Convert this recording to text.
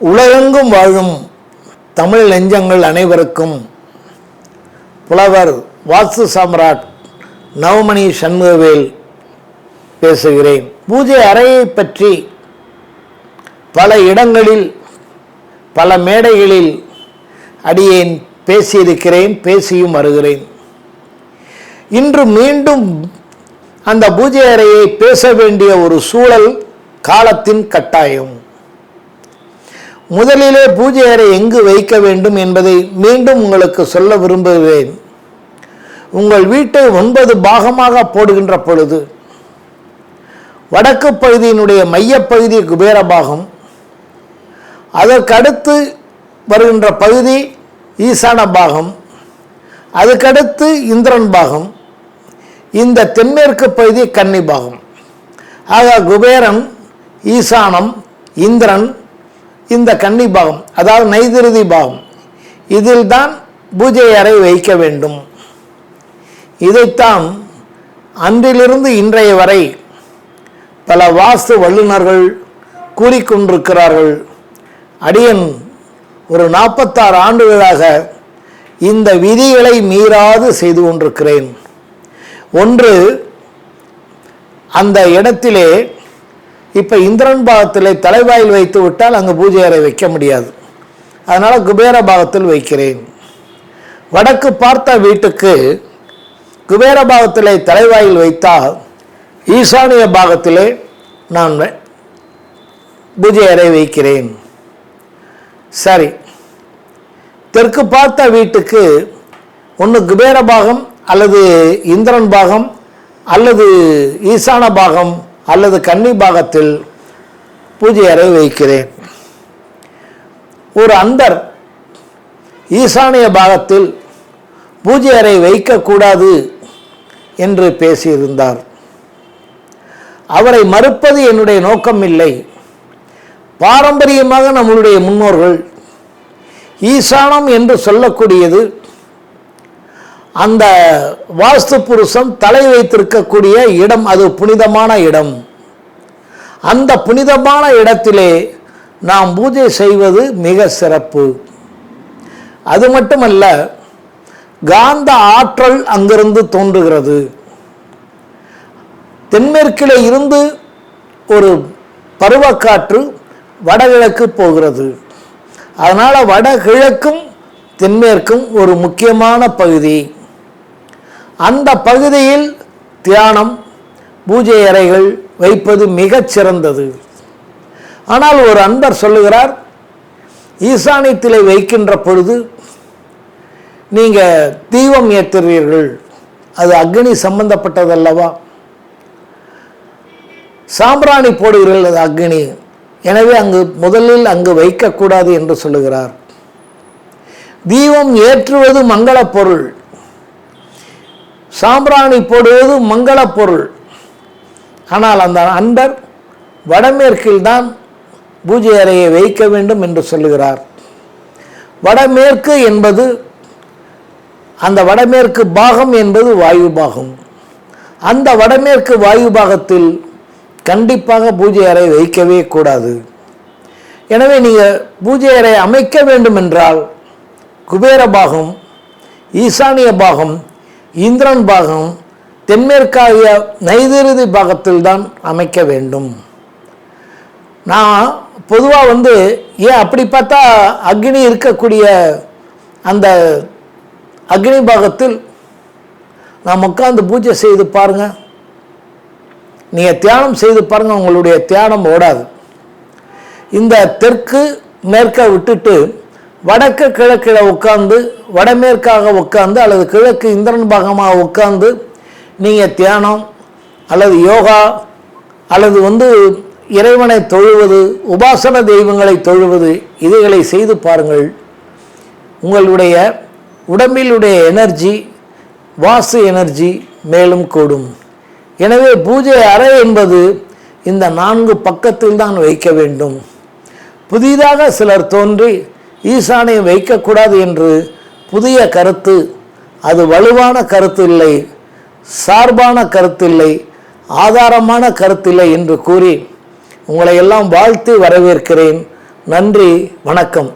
உலகெங்கும் வாழும் தமிழ் நெஞ்சங்கள் அனைவருக்கும் புலவர் வாஸ்து சாம்ராட் நவமணி சண்முகவேல் பேசுகிறேன். பூஜை அறையை பற்றி பல இடங்களில் பல மேடைகளில் அடியேன் பேசியிருக்கிறேன் பேசியும் வருகிறேன். இன்று மீண்டும் அந்த பூஜை அறையை பேச வேண்டிய ஒரு சூழல் காலத்தின் கட்டாயம். முதலிலே பூஜை அறை எங்கு வைக்க வேண்டும் என்பதை மீண்டும் உங்களுக்கு சொல்ல விரும்புகிறேன் உங்கள் வீட்டை ஒன்பது பாகமாக போடுகின்ற பொழுது வடக்கு பகுதியினுடைய மையப்பகுதி குபேர பாகம் அதற்கடுத்து வருகின்ற பகுதி ஈசான பாகம் அதுக்கடுத்து இந்திரன் பாகம் இந்த தென்மேற்கு பகுதி கன்னி பாகம். ஆக குபேரன் ஈசானம் இந்திரன் இந்த கன்னி பாகம் அதாவது நைதிருதி பாகம் இதில் தான் பூஜை அறை வைக்க வேண்டும். இதைத்தான் அன்றிலிருந்து இன்றைய வரை பல வாஸ்து வல்லுநர்கள் கூறிக்கொண்டிருக்கிறார்கள். அடியன் ஒரு நாற்பத்தாறு ஆண்டுகளாக இந்த விதிகளை மீறாது செய்து கொண்டிருக்கிறேன். ஒன்று அந்த இடத்திலே இப்போ இந்திரன் பாகத்தில் தலைவாயில் வைத்து விட்டால் அங்கே பூஜை அறை வைக்க முடியாது. அதனால் குபேர பாகத்தில் வைக்கிறேன். வடக்கு பார்த்த வீட்டுக்கு குபேர பாகத்திலே தலைவாயில் வைத்தால் ஈசானிய பாகத்திலே நான் பூஜை அறை வைக்கிறேன். சரி. தெற்கு பார்த்த வீட்டுக்கு ஒன்று குபேர பாகம் அல்லது இந்திரன் பாகம் அல்லது ஈசான பாகம் அல்லது கன்னி பாகத்தில் பூஜை அறை வைக்கிறேன். ஒரு அந்தர் ஈசானிய பாகத்தில் பூஜை அறை வைக்கக்கூடாது என்று பேசியிருந்தார். அவரை மறுப்பது என்னுடைய நோக்கம் இல்லை. பாரம்பரியமாக நம்மளுடைய முன்னோர்கள் ஈசானம் என்று சொல்லக்கூடியது அந்த வாஸ்து புருஷன் தலை வைத்திருக்கக்கூடிய இடம் அது புனிதமான இடம். அந்த புனிதமான இடத்திலே நாம் பூஜை செய்வது மிக சிறப்பு. அது மட்டுமல்ல காந்த ஆற்றல் அங்கிருந்து தோன்றுகிறது. தென்மேற்கிலே இருந்து ஒரு பருவக்காற்று வடகிழக்கு போகிறது. அதனால் வடகிழக்கும் தென்மேற்கும் ஒரு முக்கியமான பகுதி. அந்த பகுதியில் தியானம் பூஜை அறைகள் வைப்பது மிகச் சிறந்தது. ஆனால் ஒரு அன்பர் சொல்லுகிறார் ஈசானியத்திலே வைக்கின்ற பொழுது நீங்கள் தீபம் ஏற்றுறீர்கள் அது அக்னி சம்பந்தப்பட்டதல்லவா? சாம்பிராணி போடுகிறீர்கள் அது அக்னி. எனவே அங்கு முதலில் அங்கு வைக்கக்கூடாது என்று சொல்லுகிறார். தீபம் ஏற்றுவது மங்கள பொருள். சாம்பிராணி போடுவது மங்களப் பொருள். ஆனால் அந்த அன்பர் வடமேற்கில் தான் பூஜை அறையை வைக்க வேண்டும் என்று சொல்லுகிறார். வடமேற்கு என்பது அந்த வடமேற்கு பாகம் என்பது வாயு பாகம். அந்த வடமேற்கு வாயு பாகத்தில் கண்டிப்பாக பூஜை அறை வைக்கவே கூடாது. எனவே நீங்கள் பூஜை அறை அமைக்க வேண்டும் என்றால் குபேர பாகம் ஈசானிய பாகம் இந்திரன் பாகம் தென்மேற்காகிய நைதிருதி பாகத்தில் தான் அமைக்க வேண்டும். நான் பொதுவாக வந்து ஏன் அப்படி பார்த்தா அக்னி இருக்கக்கூடிய அந்த அக்னி பாகத்தில் நாம் உட்காந்து பூஜை செய்து பாருங்கள் நீங்கள் தியானம் செய்து பாருங்கள் உங்களுடைய தியானம் ஓடாது. இந்த தெற்கு மேற்க விட்டுட்டு வடக்கு கிழக்கில் உட்காந்து வடமேற்காக உட்காந்து அல்லது கிழக்கு இந்திரன் பாகமாக உட்காந்து நீங்கள் தியானம் அல்லது யோகா அல்லது வந்து இறைவனை தொழுவது உபாசன தெய்வங்களை தொழுவது இதைகளை செய்து பாருங்கள். உங்களுடைய உடம்பிலுடைய எனர்ஜி வாசு எனர்ஜி மேலும் கூடும். எனவே பூஜை அறை என்பது இந்த நான்கு பக்கத்தில் தான் வைக்க வேண்டும். புதிதாக சிலர் தோன்றி ஈசானியம் வைக்கக்கூடாது என்று புதிய கருத்து அது வலுவான கருத்து இல்லை சார்பான கருத்தில்லை ஆதாரமான கருத்தில்லை என்று கூறி உங்களை எல்லாம் வாழ்த்தி வரவேற்கிறேன். நன்றி வணக்கம்.